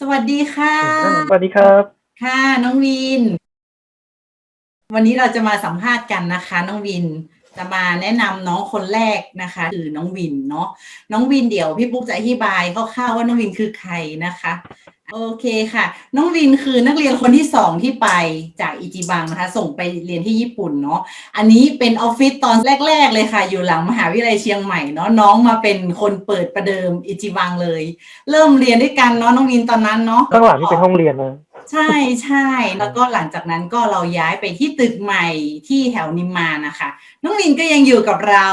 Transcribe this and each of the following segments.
สวัสดีค่ะ สวัสดีครับ ค่ะน้องวิน วันนี้เราจะมาสัมภาษณ์กันนะคะ น้องวินจะมาแนะนำน้องคนแรกนะคะ คือน้องวินเนาะน้องวินเดี๋ยวพี่ปุ๊กจะอธิบายคร่าวๆว่าน้องวินคือใครนะคะ โอเคค่ะ น้องวินคือนักเรียนคนที่สองที่ไปจากอิจิบังนะคะ ส่งไปเรียนที่ญี่ปุ่นเนาะอันนี้เป็นออฟฟิศตอนแรก ๆ เลยค่ะ อยู่หลังมหาวิทยาลัยเชียงใหม่เนาะน้องมาเป็นคนเปิดประเดิมอิจิบังเลย เริ่มเรียนด้วยกันเนาะน้องวินตอนนั้นเนาะข้างหลังนี่เป็นห้องเรียนนะใช่ใช่แล้วก็หลังจากนั้นก็เราย้ายไปที่ตึกใหม่ที่แถวนิมมานนะคะ น้องลินก็ยังอยู่กับเรา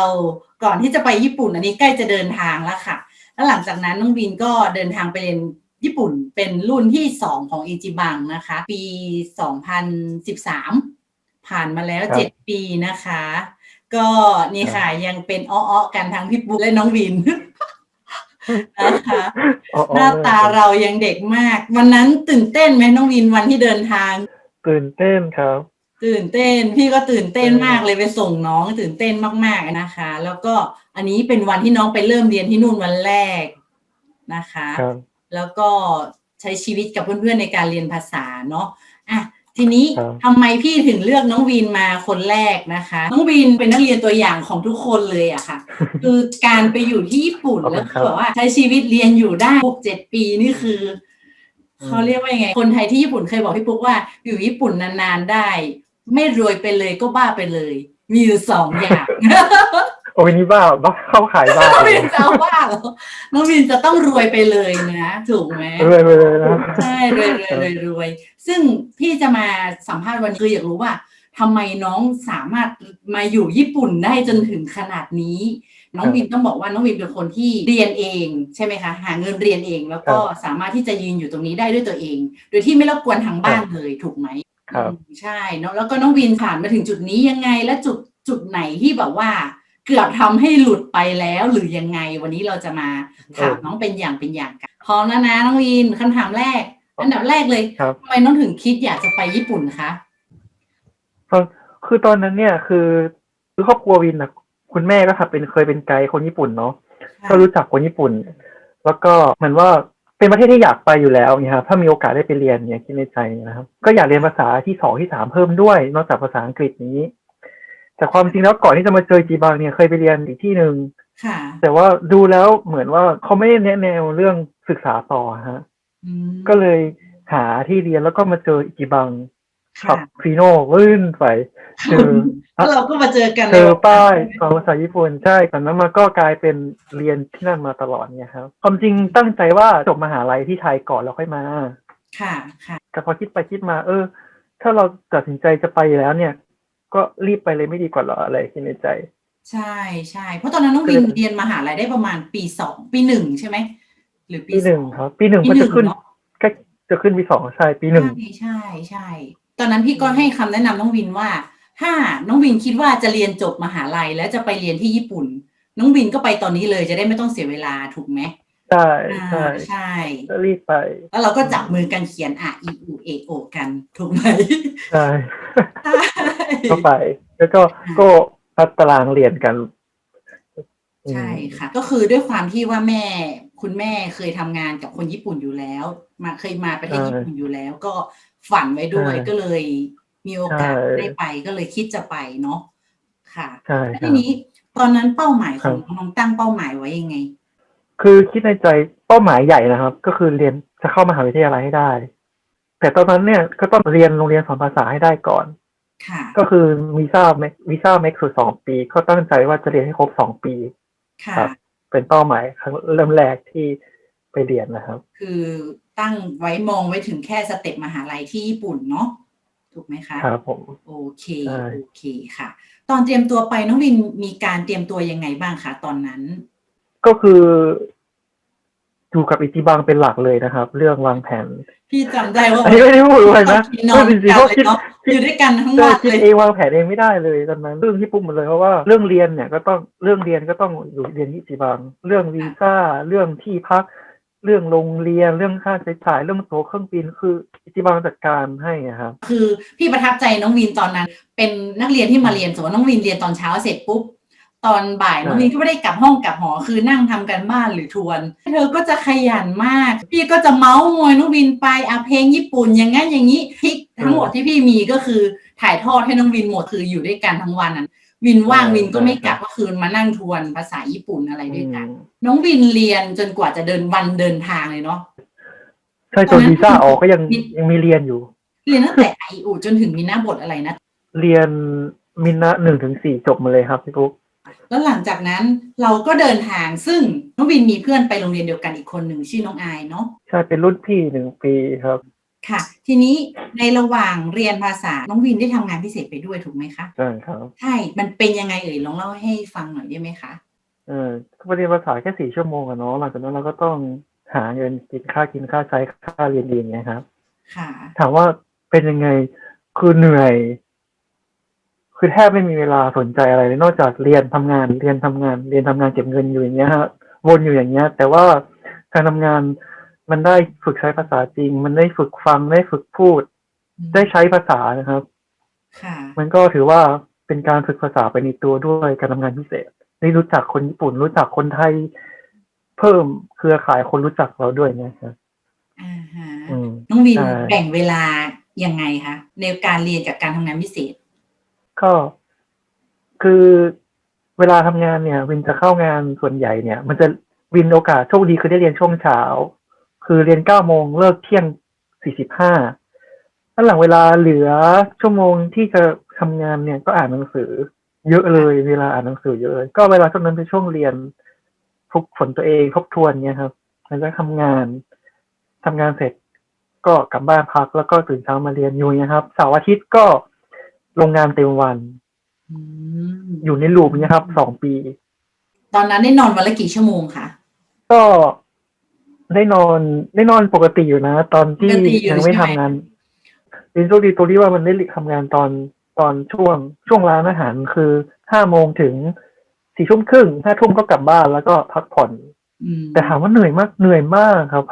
ก่อนที่จะไปญี่ปุ่นอันนี้ใกล้จะเดินทางแล้วค่ะแล้วหลังจากนั้นน้องวินก็เดินทางไปเรียน ญี่ปุ่นเป็นรุ่นที่สองของอิจิบังนะคะ ปี 2013 ผ่านมาแล้วครับเจ็ดปีนะคะ ก็นี่ค่ะยังเป็นอ้อๆกันทั้งพี่ปุ๊กและน้องวินนะคะอ๋อหน้าตาเรายังเด็กมาก วันนั้นตื่นเต้นไหมน้องวินวันที่เดินทาง ตื่นเต้นครับ ตื่นเต้นพี่ก็ตื่นเต้นเออมากเลยไปส่งน้องตื่นเต้นมากๆนะคะ แล้วก็อันนี้เป็นวันที่น้องไปเริ่มเรียนที่นู่นวันแรกนะคะครับ แล้วก็ใช้ชีวิตกับเพื่อนๆในการเรียนภาษาเนาะอะทีนี้ครับทำไมพี่ถึงเลือกน้องวินมาคนแรกนะคะ น้องวินเป็นนักเรียนตัวอย่างของทุกคนเลยอะค่ะ คือการไปอยู่ที่ญี่ปุ่นขอบคุณแล้วครับแบบว่าใช้ชีวิตเรียนอยู่ได้หกเจ็ดปีนี่คืออมเขาเรียกว่ายังไง คนไทยที่ญี่ปุ่นเคยบอกพี่ปุ๊กว่าอยู่ญี่ปุ่นนานๆได้ ไม่รวยไปเลยก็บ้าไปเลย มีอยู่สองอย่าง โอ้ยนี่บ้าบ้าเข้าขายบ้าน้องวินจะเอาบ้าเหรอน้องวินจะต้องรวยไปเลยนะถูกไหมเลยไปเลยนะใช่รวยรวยรวยรวยซึ่งพี่จะมาสัมภาษณ์วันนี้คืออยากรู้ว่าทำไมน้องสามารถมาอยู่ญี่ปุ่นได้จนถึงขนาดนี้ น้องวินต้องบอกว่าน้องวินเป็นคนที่เรียนเองใช่ไหมคะ หาเงินเรียนเอง แล้วก็สามารถที่จะยืนอยู่ตรงนี้ได้ด้วยตัวเอง โดยที่ไม่รบกวนทางบ้านเลยถูกไหมครับอืมใช่เนอะแล้วก็น้องวินผ่านมาถึงจุดนี้ยังไงและจุดจุดไหนที่แบบว่า เกือบทำให้หลุดไปแล้วหรือยังไง วันนี้เราจะมาถามน้องเป็นอย่างเป็นอย่างกันพร้อมแล้วนะน้องวินคำถามแรก อันดับแรกเลยครับทำไมน้องถึงคิดอยากจะไปญี่ปุ่นคะตอนคือตอนนั้นเนี่ยคือคือครอบครัววินนะคุณแม่ก็ทำเป็นเคยเป็นไกด์คนญี่ปุ่นเนาะก็รู้จักคนญี่ปุ่น แล้วก็เหมือนว่าเป็นประเทศที่อยากไปอยู่แล้วเนี่ยครับถ้ามีโอกาสได้ไปเรียนเนี่ยคิดในใจนะครับ ก็อยากเรียนภาษาที่สองที่สามเพิ่มด้วย นอกจากภาษาอังกฤษนี้ แต่ความจริงแล้วก่อนที่จะมาเจอจีบังเนี่ยเคยไปเรียนอีกที่หนึ่งค่ะ แต่ว่าดูแล้วเหมือนว่าเขาไม่ได้แนะแนวเรื่องศึกษาต่อฮะอืมก็เลยหาที่เรียนแล้วก็มาเจออิจิบังขัค่ะบฟีโน่ลื่นไปเจอแล้วเราก็มาเจอกันเจอในป้ายสอนภาษาญี่ปุ่นใช่ตอนนั้นมาก็กลายเป็นเรียนที่นั่นมาตลอดเนี่ยครับความจริงตั้งใจว่าจบมหาลัยที่ไทยก่อนแล้วค่อยมา ค่ะค่ะแต่พอคิดไปคิดมา เออ ถ้าเราตัดสินใจจะไปแล้วเนี่ย ก็รีบไปเลยไม่ดีกว่าเหรออะไรคิดในใจ ใช่ใช่เพราะตอนนั้นน้องวินคือเรียนมหาลัยได้ประมาณปีสองปีหนึ่งใช่ไหมหรือปีปีหนึ่งสอครับ ปีหนึ่งปีก็หนึ่จะงขึ้นเนอะก็จะขึ้นปีสองใช่ปีหนึ่งใช่ใช่ใช่ ตอนนั้นพี่ก็ให้คำแนะนำน้องวินว่า ถ้าน้องวินคิดว่าจะเรียนจบมหาลัยแล้วจะไปเรียนที่ญี่ปุ่น น้องวินก็ไปตอนนี้เลยจะได้ไม่ต้องเสียเวลาถูกไหม ใช่อ่าใช่ใช่ก็รีบไป แล้วเราก็จับมือกันเขียนอะ e u a o กันถูกไหมใช่ใช่ก็ไป แล้วก็ก็พัดตารางเรียนกันใช่ค่ะ ก็คือด้วยความที่ว่าแม่คุณแม่เคยทำงานกับคนญี่ปุ่นอยู่แล้ว มาเคยมาประเทศญี่ปุ่นอยู่แล้ว ก็ฝันไว้ด้วยก็เลยมีโอกาสได้ไปก็เลยคิดจะไปเนาะค่ะใช่แล้วครัทีบนี้ตอนนั้นเป้าหมายของครับน้องตั้งเป้าหมายไว้ยังไง คือคิดในใจเป้าหมายใหญ่นะครับ ก็คือเรียนจะเข้ามหาวิทยาลัยให้ได้ แต่ตอนนั้นเนี่ยก็ต้องเรียนโรงเรียนสอนภาษาให้ได้ก่อนค่ะก็คือวีซ่าวีซ่าเม็กซ์สองปี ก็ตั้งใจว่าจะเรียนให้ครบสองปีค่ะครับเป็นเป้าหมายครั้งเริ่มแรกที่ไปเรียนนะครับ คือตั้งไว้มองไว้ถึงแค่สเต็ปมหาลัยที่ญี่ปุ่นเนาะถูกไหมคะครับผมโอเคใช่โอเคค่ะ ตอนเตรียมตัวไปน้องวินมีการเตรียมตัวยังไงบ้างคะตอนนั้น ก็คือ อยู่กับอิจิบังเป็นหลักเลยนะครับ เรื่องวางแผน พี่จำได้ว่าอันนี้ไม่ได้พูดเลยนะพี่นอนจริงๆกัก็นเลยคิดเนาะอยู่ด้วยกันทั้งเอวัอนคิดเลยเองวางแผนเองไม่ได้เลยตอนนั้นเรื่องที่ปุ๊บหมดเลยเพราะว่าเรื่องเรียนเนี่ยก็ต้องเรื่องเรียนก็ต้องอยู่เรียนที่จิบัง เรื่องวีซ่าเรื่องที่พัก เรื่องโรงเรียนเรื่องค่าใช้จ่ายเรื่องตั๋วเครื่องบินคืออิจิบังจัดการให้อะครับ คือพี่ประทับใจน้องวินตอนนั้น เป็นนักเรียนที่มาเรียนสมมติว่าน้องวินเรียนตอนเช้าเสร็จปุ๊บ ตอนบ่ายน้องใช่วินก็ไม่ได้กลับห้องกลับหอคือนั่งทำกันบ้านหรือทวน เธอก็จะขยันมาก พี่ก็จะเมาส์มอยน้องวินไปอะเพลงญี่ปุ่นอย่างงั้นอย่างนี้ทริกทั้งหมดที่พี่มีก็คือถ่ายทอดให้น้องวินหมดคืออยู่ด้วยกันทั้งวันนั้นวินว่างวินก็ไม่กลับก็คือมานั่งทวนภาษาญี่ปุ่นอะไรด้วยกันอืมน้องวินเรียนจนกว่าจะเดินวันเดินทางเลยเนาะใช่จนวีซ่าออกก็ยังยังมีเรียนอยู่ เรียนตั้งแต่ไออูจนถึงมีหน้าบทอะไรนะ เรียนมินนะหนึ่งถึงสี่จบมาเลยครับพี่ปุ๊ก แล้วหลังจากนั้นเราก็เดินทางซึ่งน้องวินมีเพื่อนไปโรงเรียนเดียวกันอีกคนหนึ่งชื่อน้องอายเนาะใช่เป็นรุ่นพี่หนึ่งปีครับค่ะ ทีนี้ในระหว่างเรียนภาษาน้องวินได้ทำงานพิเศษไปด้วยถูกไหมคะใช่ครับใช่มันเป็นยังไงเอ่ยลองเล่าให้ฟังหน่อยได้ไหมคะเออก็เรียนภาษาแค่สี่ชั่วโมงอะเนาะหลังจากนั้นเราก็ต้องหาเงินกินค่ากินค่าใช้ค่าเรียนเองไงครับ ค่ะ ถามว่าเป็นยังไงคือเหนื่อย คือแทบไม่มีเวลาสนใจอะไรเลยนอกจากเรียนทำงาน เรียนทำงาน เรียนทำงานเก็บเงินอยู่อย่างเงี้ยฮะวนอยู่อย่างเงี้ย แต่ว่าการทำงานมันได้ฝึกใช้ภาษาจริง มันได้ฝึกฟังได้ฝึกพูด ได้ใช้ภาษานะครับค่ะมันก็ถือว่าเป็นการฝึกภาษาไปในตัวด้วยการทำงานพิเศษ ได้รู้จักคนญี่ปุ่น รู้จักคนไทย เพิ่มเครือข่ายคนรู้จักเราด้วยนะครับอ่าฮะอืมน้องวินใช่แบ่งเวลายังไงคะในการเรียนกับการทำงานพิเศษ ก็คือเวลาทำงานเนี่ย วินจะเข้างานส่วนใหญ่เนี่ย มันจะวินโอกาสโชคดีคือได้เรียนช่วงเช้า คือเรียนเก้าโมงเลิกเที่ยงสี่สิบห้าแล้วหลังเวลาเหลือชั่วโมงที่จะทำงานเนี่ยก็อ่านหนังสือ เยอะเลยเวลาอ่านหนังสือเยอะเลยก็เวลาช่วงนั้นเป็นช่วงเรียนฝึกฝนตัวเองทบทวนเนี่ยครับแล้วก็ทำงานทำงานเสร็จก็กลับบ้านพักแล้วก็ตื่นเช้ามาเรียนอยู่นะครับเสาร์อาทิตย์ก็ ลงงานเต็มวัน อืมอยู่ในลูปเนี้ยครับสองปี ตอนนั้นได้นอนวันละกี่ชั่วโมงคะก็ได้นอนได้นอนปกติอยู่นะ ตอนที่ปกติอยู่ยังไม่ใช่ทำไหมงานเป็นโชคดีตรงที่ว่ามันได้ทำงานตอนตอนช่วงช่วงร้านอาหารคือห้าโมงถึงสี่ทุ่มครึ่งห้าทุ่มก็กลับบ้านแล้วก็พักผ่อน อืมแต่ถามว่าเหนื่อยมากเหนื่อยมากครับ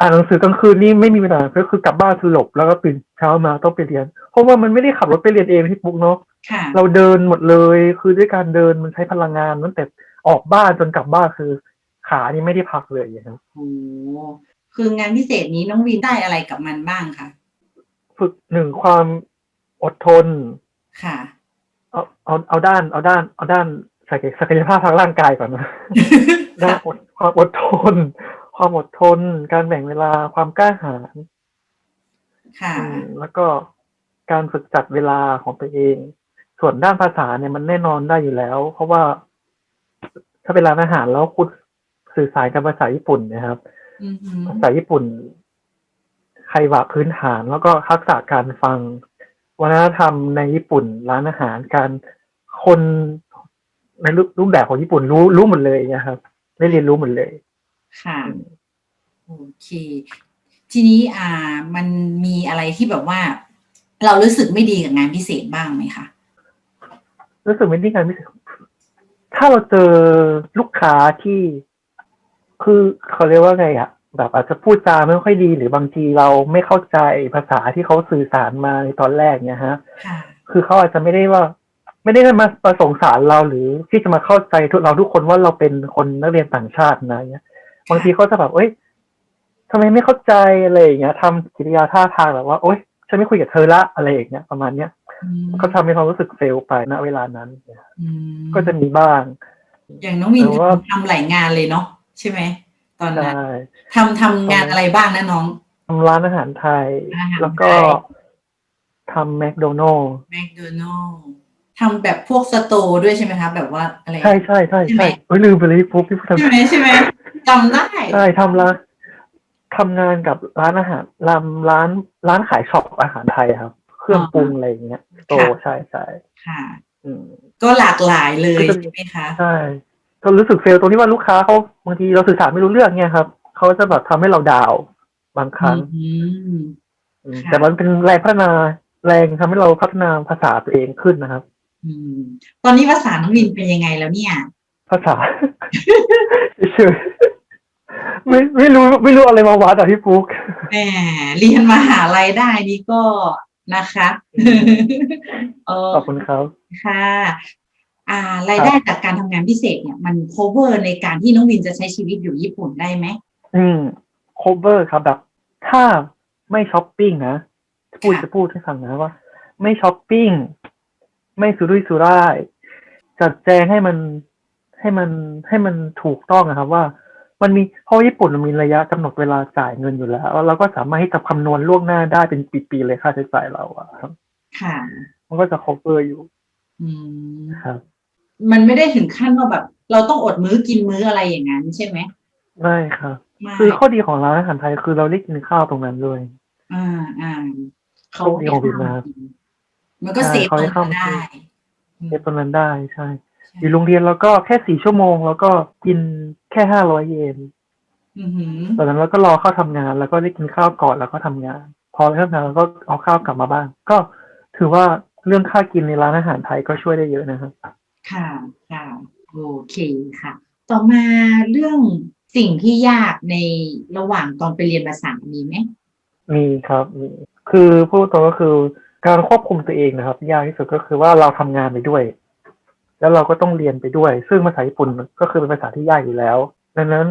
อ่านหนังสือกลางคืนนี่ไม่มีเวลาก็คือกลับบ้านคือหลบแล้วก็ตื่นเช้ามาต้องไปเรียน เพราะว่ามันไม่ได้ขับรถไปเรียนเองที่ปุ๊กเนาะค่ะเราเดินหมดเลย คือด้วยการเดินมันใช้พลังงานตั้งแต่ออกบ้านจนกลับบ้านคือ ขานี่ไม่ได้พักเลยนะครับโอ้คืองานพิเศษนี้น้องวินได้อะไรกับมันบ้างคะฝึกหนึ่งความอดทน ค่ะ เอาเอาเอาด้านเอาด้านเอาด้านศักยศักยภาพทางร่างกายก่อนนะด้านอดความอดทน ความอดทน การแบ่งเวลาความกล้าหาญค่ะ อืมแล้วก็การฝึกจัดเวลาของตัวเอง ส่วนด้านภาษาเนี่ยมันแน่นอนได้อยู่แล้ว เพราะว่าถ้าเป็นร้านอาหารแล้วคุณสื่อสารกันภาษาญี่ปุ่นนะครับ อือหือ ภาษาญี่ปุ่นใครวะพื้นฐานแล้วก็ทักษะการฟัง วัฒนธรรมในญี่ปุ่น ร้านอาหารการคนในรูปรูปแบบของญี่ปุ่นรู้รู้หมดเลยนะครับ ได้เรียนรู้หมดเลย ค่ะ โอเค ทีนี้อ่ามันมีอะไรที่แบบว่า เรารู้สึกไม่ดีกับงานพิเศษบ้างไหมคะรู้สึกไม่ได้งานพิเศษถ้าเราเจอลูกค้าที่คือเขาเรียกว่าไงอะแบบอาจจะพูดจาไม่ค่อยดีหรือบางทีเราไม่เข้าใจภาษาที่เขาสื่อสารมาในตอนแรกเนี่ยฮะค่ะคือเขาอาจจะไม่ได้ว่า ไม่ได้มาประสงสารเราหรือที่จะมาเข้าใจทุกเราทุกคนว่าเราเป็นคนนักเรียนต่างชาตินะเนี่ย บางทีเขาจะแบบเอ้ยทำไมไม่เข้าใจอะไรอย่างเงี้ยทำกิริยาท่าทางแบบว่าโอ๊ยฉันไม่คุยกับเธอละอะไรอย่างเงี้ยประมาณเนี้ยอืมก็ทำให้ความรู้สึกเฟลไปณเวลานั้นอืมก็จะมีบ้าง อย่างน้องวินหรือว่าทำหลายงานเลยเนาะใช่ไหมตอนนั้นใช่ทำทำงานอะไรบ้างนะน้องทำร้านอาหารไทยอาหารไทยแล้วก็ทำแมคโดนัลล์แมคโดนัล ทำแบบพวกสโตร์ด้วยใช่ไหมคะ แบบว่าอะไร ใช่ใช่ใช่ใช่ไหมใช่เอ้ยลืมไปเลยพี่ปุ๊บพี่ปุ๊บทำใช่ไหมใช่ไหมจำได้ใช่ทำร้านทำงานกับร้านอาหารร้านร้านร้านขายช็อปอาหารไทยครับ เครื่องปรุงอะไรอย่างเงี้ยโตใช่ใช่ค่ะอืมก็หลากหลายเลยก็จะใช่ไหมคะใช่ก็รู้สึกเฟลตรงที่ว่าลูกค้าเขาบางทีเราสื่อสารไม่รู้เรื่องเนี่ยครับเขาจะแบบทำให้เราดาวน์บางครั้งอืมอืมค่ะแต่มันเป็นแรงพัฒนาแรงทำให้เราพัฒนาภาษาตัวเองขึ้นนะครับอืม ตอนนี้ภาษาน้องวินเป็นยังไงแล้วเนี่ย ภาษาเฉยๆไม่ไม่รู้ไม่รู้อะไรมาวัดอะพี่ปุ๊กแหมเรียนมหาลัยได้นี่ก็นะคะเออขอบคุณครับค่ะอ่ารายได้จากการทำงานพิเศษเนี่ยมัน cover ในการที่น้องวินจะใช้ชีวิตอยู่ญี่ปุ่นได้ไหมอืม cover ครับแบบ ถ้าไม่ช้อปปิ้งนะพูดค่ะจะพูดให้ฟังนะว่า ไม่ช้อปปิ้ง ไม่สุรุ่ยสุร่าย จัดแจงให้มันให้มันให้มันถูกต้องนะครับ ว่า มันมีเพราะญี่ปุ่นมันมีระยะกำหนดเวลาจ่ายเงินอยู่แล้วแล้วเราก็สามารถที่จะคำนวณล่วงหน้าได้เป็นปีๆเลยค่าใช้จ่ายเราอะครับ ค่ะ มันก็จะ cover อยู่ อืมครับ มันไม่ได้ถึงขั้นว่าแบบ เราต้องอดมื้อกินมื้ออะไรอย่างนั้นใช่ไหมไม่ครับไม่คือข้อดีของร้านอาหารไทยคือเราได้กินข้าวตรงนั้นด้วย อ่าอ่าเขาโชคดีของวินนะมั นก็ใช่เซฟเขาตรให้งเข้านั้นมาได้เก็บตรงนั้นได้ใช่ อยู่โรงเรียนเราก็แค่สี่ชั่วโมง แล้วก็กินแค่ห้าร้อยเยนอือหือตอนนั้นเราก็รอเข้าทำงาน แล้วก็ได้กินข้าวก่อนแล้วก็ทำงาน พอเลิกงานเราก็เอาข้าวกลับมาบ้าง ก็ถือว่าเรื่องค่ากินในร้านอาหารไทยก็ช่วยได้เยอะนะครับ ค่ะค่ะโอเคค่ะ ต่อมาเรื่องสิ่งที่ยากในระหว่างตอนไปเรียนภาษามีไหมมีครับมีคือพูดตรงก็คือ การควบคุมตัวเองนะครับ ยากที่สุดก็คือว่าเราทำงานไปด้วย แล้วเราก็ต้องเรียนไปด้วย ซึ่งภาษาญี่ปุ่นก็คือเป็นภาษาที่ยากอยู่แล้ว ดังนั้น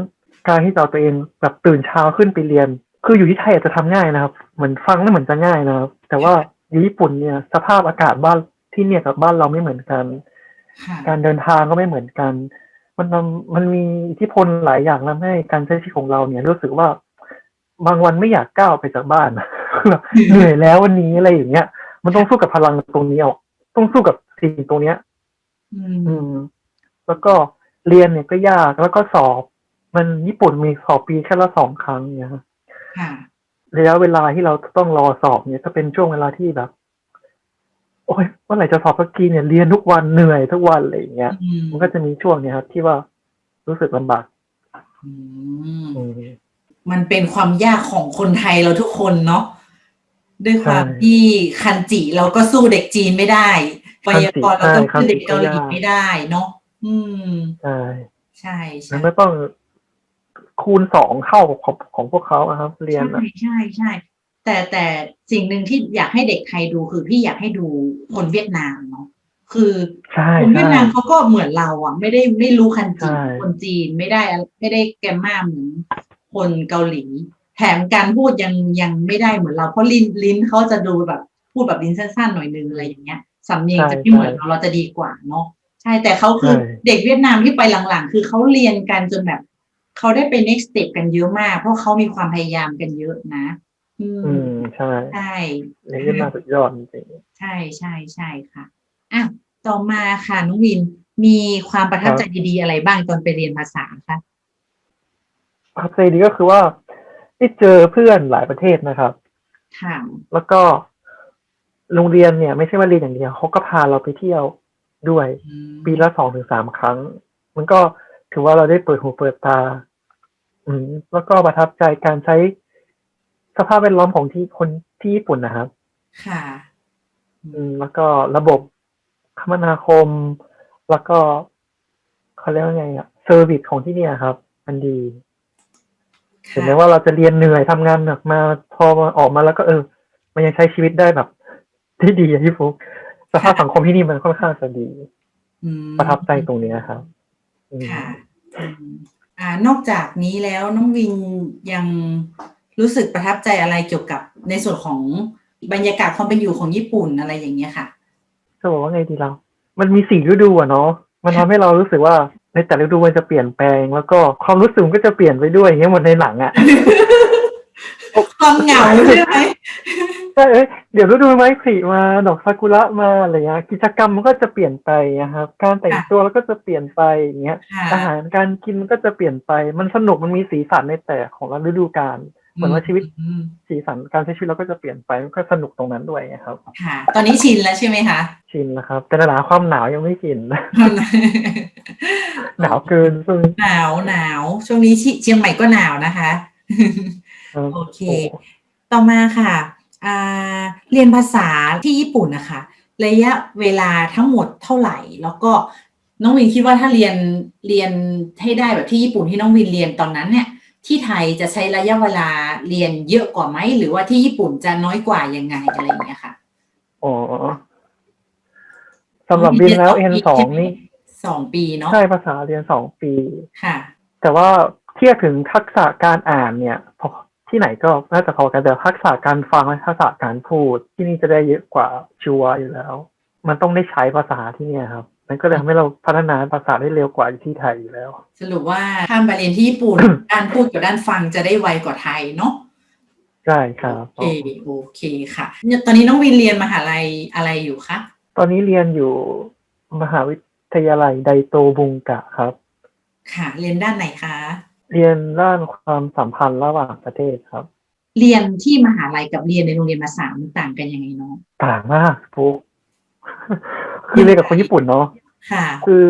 การที่เราตัวเองแบบตื่นเช้าขึ้นไปเรียน คืออยู่ที่ไทยอาจจะทำง่ายนะครับ เหมือนฟังแล้วเหมือนจะง่ายนะครับ แต่ว่าอยู่ญี่ปุ่นเนี่ย สภาพอากาศบ้านที่เนี่ยกับบ้านเราไม่เหมือนกันค่ะการเดินทางก็ไม่เหมือนกัน มันทำมันมีอิทธิพลหลายอย่างทำให้การใช้ชีวิตของเราเนี่ย รู้สึกว่าบางวันไม่อยากก้าวไปจากบ้านคือแบบเหนื่อยแล้ววันนี้อะไรอย่างเงี้ย มันต้องสู้กับพลังตรงนี้ออกต้องสู้กับสิ่งตรงเนี้ย อือืมมแล้วก็เรียนเนี่ยก็ยากแล้วก็สอบ มันญี่ปุ่นมีสอบปีแค่ละสองครั้งเนี่ยครับค่ะระยะเวลาที่เราต้องรอสอบเนี่ยก็เป็นช่วงเวลาที่แบบ โอ้ยเมื่อไหร่จะสอบสักทีเนี่ยเรียนทุกวันเหนื่อยทุกวันอะไรอย่างเงี้ยอืมมันก็จะมีช่วงเนี่ยครับที่ว่ารู้สึกลำบากอืมอืมมันเป็นความยากของคนไทยเราทุกคนเนาะ ด้วยความใช่ที่คันจิเราก็สู้เด็กจีนไม่ได้ไวยากรณ์เราก็คันจิสู้เด็กเกาหลีใช่คันจิก็ยากไม่ได้เนาะอืมใช่ใช่ใช่แล้วไม่ต้องคูณสองเท่าของของพวกเขาอะครับ เรียนใช่อะใช่ใช่แต่แต่สิ่งหนึ่งที่อยากให้เด็กไทยดูคือพี่อยากให้ดูคนเวียดนามเนาะคือใช่คนเวียใช่ดนามเขาก็เหมือนเราอะ ไม่ได้ไม่รู้คันจีใช่คนจีนไม่ได้ไม่ได้แกมมาเหมือนคนเกาหลี แถมการพูดยังยังไม่ได้เหมือนเราเพราะลิ้นลิ้นเขาจะดูแบบพูดแบบลิ้นสั้นๆหน่อยนึงอะไรอย่างเงี้ยสำเนียงจะไม่เหมือนเราเราจะดีกว่าเนาะใช่แต่เขาคือเด็กเวียดนามที่ไปหลังๆ คือเขาเรียนกันจนแบบเขาได้ไป next step กันเยอะมาก เพราะเขามีความพยายามกันเยอะนะ อืมอืมใช่ใช่เรียนมาสุดยอดจริงใช่ใช่ใช่ค่ะอะต่อมาค่ะน้องวินมีความประทับใจดีๆอะไรบ้างตอนไปเรียนภาษาคะๆประทับใจดีก็คือว่า ได้เจอเพื่อนหลายประเทศนะครับ ค่ะ แล้วก็โรงเรียนเนี่ย ไม่ใช่ว่าเรียนอย่างเดียวเขาก็พาเราไปเที่ยวด้วยอืมปีละสองถึงสามครั้ง มันก็ถือว่าเราได้เปิดหูเปิดตา อืม แล้วก็ประทับใจการใช้สภาพแวดล้อมของที่คนที่ญี่ปุ่นนะครับ ค่ะ อืม แล้วก็ระบบคมนาคม แล้วก็เขาเรียกว่าไงอะเซอร์วิสของที่เนี่ยครับ มันดีค่ะ ถึงแม้ว่าเราจะเรียนเหนื่อยทำงานหนักมาพอมาออกมาแล้วก็เออ มันยังใช้ชีวิตได้แบบ ที่ดีอะพี่ฟุกสภาพสังคมที่นี่มันค่อนข้างจะดีอืมประทับใจตรงเนี้ยครับอืมค่ะอืมอ่านอกจากนี้แล้วน้องวินยังรู้สึกประทับใจอะไรเกี่ยวกับในส่วนของบรรยากาศความเป็นอยู่ของญี่ปุ่นอะไรอย่างเงี้ยค่ะจะบอกว่าไงดีเรา มันมีสี่ฤดูอะเนาะมันทำให้เรารู้สึกว่า ในแต่ละฤดูมันจะเปลี่ยนแปลง แล้วก็ความรู้สึกมันก็จะเปลี่ยนไปด้วยอย่างเงี้ยเหมือนในหนังอะความเหงาใช่ไหมใช่เอ้ยเดี๋ยวฤดูไม้ผลิมาดอกซากุระมาอะไรเงี้ยกิจกรรมมันก็จะเปลี่ยนไปนะครับ การแต่งตัวแล้วก็จะเปลี่ยนไปอย่างเงี้ยค่ะอาหารการกินมันก็จะเปลี่ยนไป มันสนุกมันมีสีสันในแต่ของละฤดูกาล เหมือนว่าชีวิตอืมสีสันการใช้ชีวิตเราก็จะเปลี่ยนไปมันก็สนุกตรงนั้นด้วยนะครับ ค่ะ ตอนนี้ชินแล้วใช่ไหมคะชินแล้วครับ แต่หนาความหนาวยังไม่ชินหนาวเกินซึ่งหนาวหนาวช่วงนี้ชิเชียงใหม่ก็หนาวนะคะโอเค ต่อมาค่ะอ่าเรียนภาษาที่ญี่ปุ่นนะคะ ระยะเวลาทั้งหมดเท่าไหร่ แล้วก็น้องวินคิดว่าถ้าเรียนเรียนให้ได้แบบที่ญี่ปุ่นที่น้องวินเรียนตอนนั้นเนี่ย ที่ไทยจะใช้ระยะเวลาเรียนเยอะกว่าไหม หรือว่าที่ญี่ปุ่นจะน้อยกว่ายังไงอะไรอย่างเงี้ยค่ะอ๋อสำหรับบินแล้วเอ็นสองนี่สองปีเนาะใช่ภาษาเรียนสองปีค่ะ แต่ว่าเทียบถึงทักษะการอ่านเนี่ยพอที่ไหนก็น่าจะพอกันแต่ทักษะการฟังและทักษะการพูดที่นี่จะได้เยอะกว่าชัวร์อยู่แล้ว มันต้องได้ใช้ภาษาที่เนี่ยครับ มันก็เลยทำให้เราพัฒนาภาษาได้เร็วกว่าที่ไทยอยู่แล้ว สรุปว่าข้ามไปเรียนที่ญี่ปุ่น ด้านพูดกับด้านฟังจะได้ไวกว่าไทยเนาะใช่ครับโอเคโอเคค่ะเนี่ยตอนนี้น้องวินเรียนมหาลัยอะไรอยู่คะตอนนี้เรียนอยู่มหาวิทยาลัยไดโตบุงกะครับ ค่ะ เรียนด้านไหนคะ เรียนด้านความสัมพันธ์ระหว่างประเทศครับ เรียนที่มหาลัยกับเรียนในโรงเรียนภาษามันต่างกันยังไงเนาะต่างมากปุ๊กคือเรียนกับคนญี่ปุ่นเนาะ ค่ะ คือ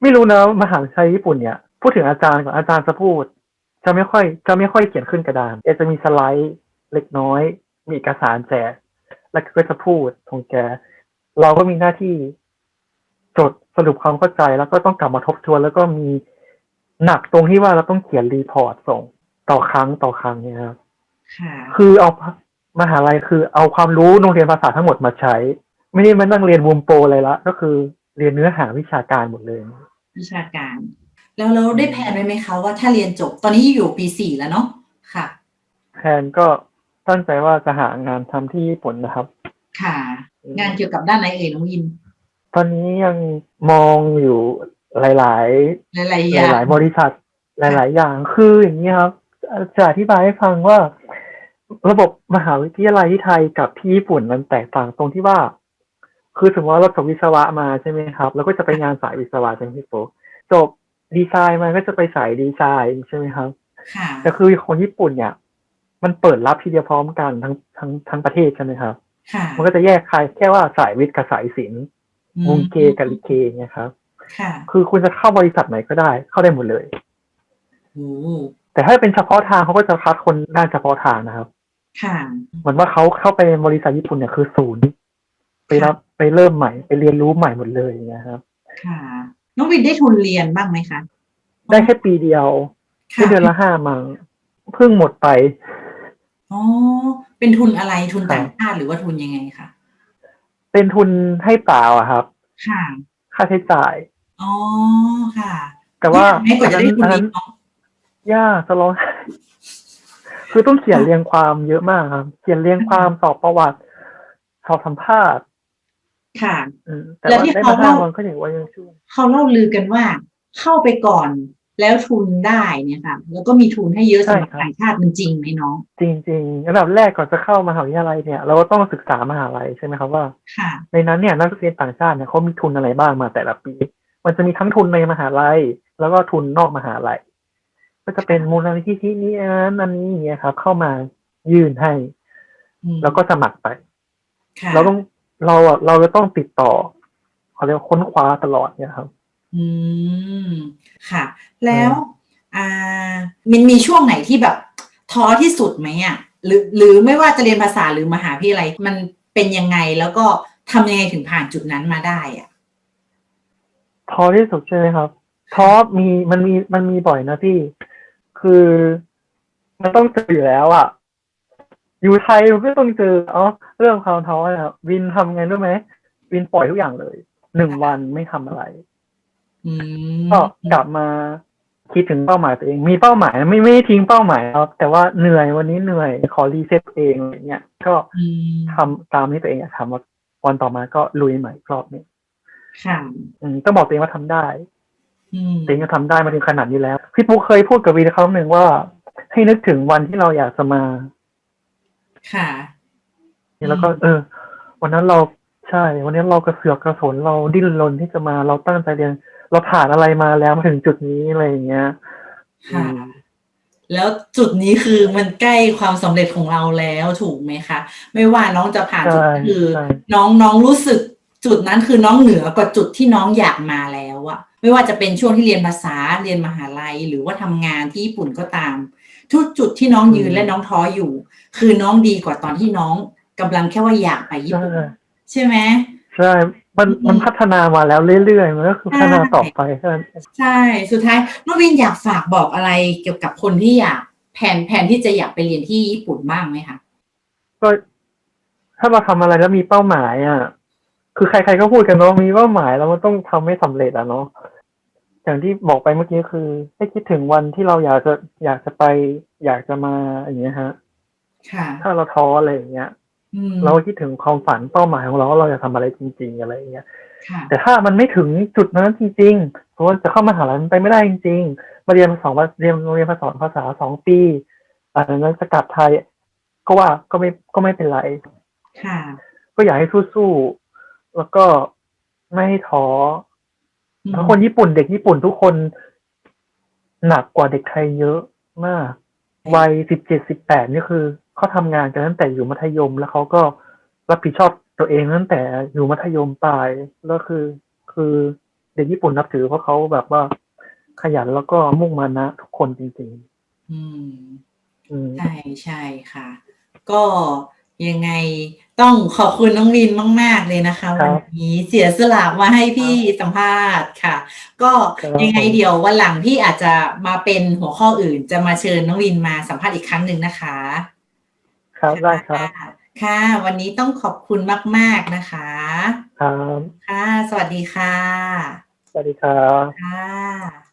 ไม่รู้นะมหาวิทยาลัยญี่ปุ่นเนี่ยพูดถึงอาจารย์ก่อนอาจารย์จะพูด จะไม่ค่อยจะไม่ค่อยเขียนขึ้นกระดานแกจะมีสไลด์เล็กน้อย มีเอกสารแจกแล้วก็จะพูดของแก เราก็มีหน้าที่จดสรุปความเข้าใจแล้วก็ต้องกลับมาทบทวน แล้วก็มีหนักตรงที่ว่าเราต้องเขียนรีพอร์ตส่งต่อครั้งต่อครั้งเนี่ยครับค่ะคือเอามหาลัยคือเอาความรู้โรงเรียนภาษาทั้งหมดมาใช้ ไม่ได้มานั่งเรียนวมโปรอะไรละก็คือ เรียนเนื้อหาวิชาการหมดเลย วิชาการ แล้วเราได้แผนไว้ไหมคะว่าถ้าเรียนจบตอนนี้อยู่ปีสี่แล้วเนาะค่ะแทนก็ตั้งใจว่าจะหางานทำที่ญี่ปุ่นนะครับ ค่ะ งานเกี่ยวกับด้านไหนเอ่ยน้องวิน ตอนนี้ยังมองอยู่หลายหลายๆๆอย่างหลายๆบริษัทหลาย ๆ อย่างคืออย่างนี้ครับจะอธิบายให้ฟังว่า ระบบมหาวิทยาลัยที่ไทยกับที่ญี่ปุ่นมันแตกต่างตรงที่ว่า คือสมมติว่าเราจบวิศวะมาใช่ไหมครับ แล้วก็จะไปงานสายวิศวะใช่ไหมพี่โป๊จบดีไซน์มาก็จะไปสายดีไซน์ใช่ไหมครับค่ะแต่คือคนญี่ปุ่นเนี่ย มันเปิดรับทีเดียวพร้อมกันทั้งทั้งทั้งประเทศใช่ไหมครับค่ะมันก็จะแยกใครแค่ว่าสายวิทย์กับสายศิลป์อืมวงเกกับลิเกเนี่ยครับค่ะคือคุณจะเข้าบริษัทไหนก็ได้ เข้าได้หมดเลยโอ้แต่ถ้าเป็นเฉพาะทางเขาก็จะคัดคนด้านเฉพาะทางนะครับค่ะเหมือนว่าเขาเข้าไปในบริษัทญี่ปุ่นเนี่ยคือศูนย์ไปรับ ไปเริ่มใหม่ไปเรียนรู้ใหม่หมดเลยอย่างเงี้ยครับ ค่ะ น้องวินได้ทุนเรียนบ้างไหมคะ ได้แค่ปีเดียวได้ค่ะเดือนละห้ามังเพิ่งหมดไปอ๋อเป็นทุนอะไรทุนต่างชาติหรือว่าทุนยังไงคะเป็นทุนให้เปล่าอะครับ ค่ะ ค่าใช้จ่ายอ๋อค่ะ แต่ว่าไม่กว่าจะได้ทุนอันนี้นั้นเนาะยากจะร้องไห้คือต้องเขียนเรียงความเยอะมากครับ เขียนเรียงความสอบประวัติ สอบสัมภาษณ์ ค่ะอืมแต่แล้วว่าที่ได้เขามาห้าเล่าวันก็อย่างว่ายังช่วยเขาเล่าลือกันว่าเข้าไปก่อนแล้วทุนได้เนี่ยค่ะ แล้วก็มีทุนให้เยอะสำหรับต่างชาติมันจริงไหมน้อง จริงๆอันดับแรกก่อนจะเข้ามหาวิทยาลัยเนี่ย เราก็ต้องศึกษามหาลัยใช่ไหมครับว่าค่ะในนั้นเนี่ยนักเรียนต่างชาติเนี่ยเขามีทุนอะไรบ้างมาแต่ละปี มันจะมีทั้งทุนในมหาลัย แล้วก็ทุนนอกมหาลัย ก็จะเป็นมูลนิธิที่นี้อันนั้นอันนี้อย่างเงี้ยครับ เข้ามายื่นให้อืมแล้วก็สมัครไปค่ะเราต้อง เราอะเราจะต้องติดต่อเขาเรียกว่าค้นคว้าตลอดเนี่ยครับ อืมค่ะ แล้ว อ่า มันมีช่วงไหนที่แบบท้อที่สุดไหมอะหรือ หรือไม่ว่าจะเรียนภาษาหรือมหาวิทยาลัยมันเป็นยังไงแล้วก็ทำยังไงถึงผ่านจุดนั้นมาได้อะท้อที่สุดใช่ไหมครับท้อมีมันมีมันมีบ่อยนะพี่ คือมันต้องเจออยู่แล้วอะ อยู่ไทยมันก็ต้องเจออ๋อเรื่องความท้อนะครับวินทำไงรู้ไหมวินปล่อยทุกอย่างเลยหนึ่งวันไม่ทำอะไรอืมก็กลับมาคิดถึงเป้าหมายตัวเอง มีเป้าหมายไม่ไม่ได้ทิ้งเป้าหมายครับแต่ว่าเหนื่อยวันนี้เหนื่อยขอรีเซ็ตเองอะไรเงี้ยก็อืมทำตามที่ตัวเองอยากทำว่าวันต่อมาก็ลุยใหม่อีกรอบหนี้ค่ะอืมต้องบอกตัวเองว่าทำได้อืมตัวเองก็ทำได้มาถึงขนาดนี้แล้วพี่ปุ๊กเคยพูดกับวีครั้งหนึ่งว่า ให้นึกถึงวันที่เราอยากจะมา ค่ะ แล้วก็ เออ วันนั้นเราใช่ วันนี้เรากระเสือกกระสนเราดิ้นรนที่จะมาเราตั้งใจเรียน เราผ่านอะไรมาแล้วมาถึงจุดนี้อะไรอย่างเงี้ยค่ะ แล้วจุดนี้คือมันใกล้ความสำเร็จของเราแล้วถูกไหมคะ ไม่ว่าน้องจะผ่านจุดนั้นใช่คือใช่น้องน้องรู้สึกจุดนั้นคือน้องเหนือกว่าจุดที่น้องอยากมาแล้วอะไม่ว่าจะเป็นช่วงที่เรียนภาษาเรียนมหาลัย หรือว่าทำงานที่ญี่ปุ่นก็ตาม ทุกจุดที่น้องยืนและน้องท้ออยู่ คือน้องดีกว่าตอนที่น้องกำลังแค่ว่าอยากไปญี่ใช่ปุ่นใช่ไหมใช่มันอืมมันพัฒนามาแล้วเรื่อยๆมันก็คือพัฒนาต่อไปแค่นั้นใช่สุดท้ายน้องวินอยากฝากบอกอะไรเกี่ยวกับคนที่อยากแผนแผนที่จะอยากไปเรียนที่ญี่ปุ่นบ้างไหมคะก็ถ้าเราทำอะไรแล้วมีเป้าหมายอะคือใครๆก็พูดกันเนาะมีเป้าหมายแล้วมันต้องทำให้สำเร็จอะเนาะ อย่างที่บอกไปเมื่อกี้คือ ให้คิดถึงวันที่เราอยากจะอยากจะไป อยากจะมาอย่างเงี้ยฮะ ค่ะ ถ้าเราท้ออะไรอย่างเงี้ย อืมเราก็คิดถึงความฝันเป้าหมายของเราว่าเราอยากทำอะไรจริง ๆ อะไรอย่างเงี้ย ค่ะ แต่ถ้ามันไม่ถึงจุดนั้นจริงๆสมมติจะเข้ามหาลัยมันไปไม่ได้จริง ๆ มาเรียนสองเรียนโรงเรียนภาษาภาษาสองปีอ่านั้นจะกลับไทย ก็ว่าก็ไม่ก็ไม่เป็นไร ค่ะ ก็อยากให้สู้ๆแล้วก็ไม่ให้ท้ออืม เพราะคนญี่ปุ่นเด็กญี่ปุ่นทุกคน หนักกว่าเด็กไทยเยอะมาก วัยสิบเจ็ดสิบแปดนี่คือเขาทำงานกันตั้งแต่อยู่มัธยม แล้วเขาก็รับผิดชอบตัวเองตั้งแต่อยู่มัธยมปลายแล้วคือ คือเด็กญี่ปุ่นนับถือเพราะเขาแบบว่าขยันแล้วก็มุ่งมานะ ทุกคนจริงอืมๆอืมใช่ใช่ค่ะ ก็ ยังไงต้องขอบคุณน้องวินมาก ๆ เลยนะคะครัวันบนี้เสียสละมาให้พี่สัมภาษณ์ค่ะ ก็ครับยังไงผมเดี๋ยววันหลังพี่อาจจะมาเป็นหัวข้ออื่น จะมาเชิญน้องวินมาสัมภาษณ์อีกครั้งหนึ่งนะคะ ครับได้ครับค่ะค่ะ วันนี้ต้องขอบคุณมาก ๆนะคะครับค่ะ สวัสดีค่ะ สวัสดีครับค่ะ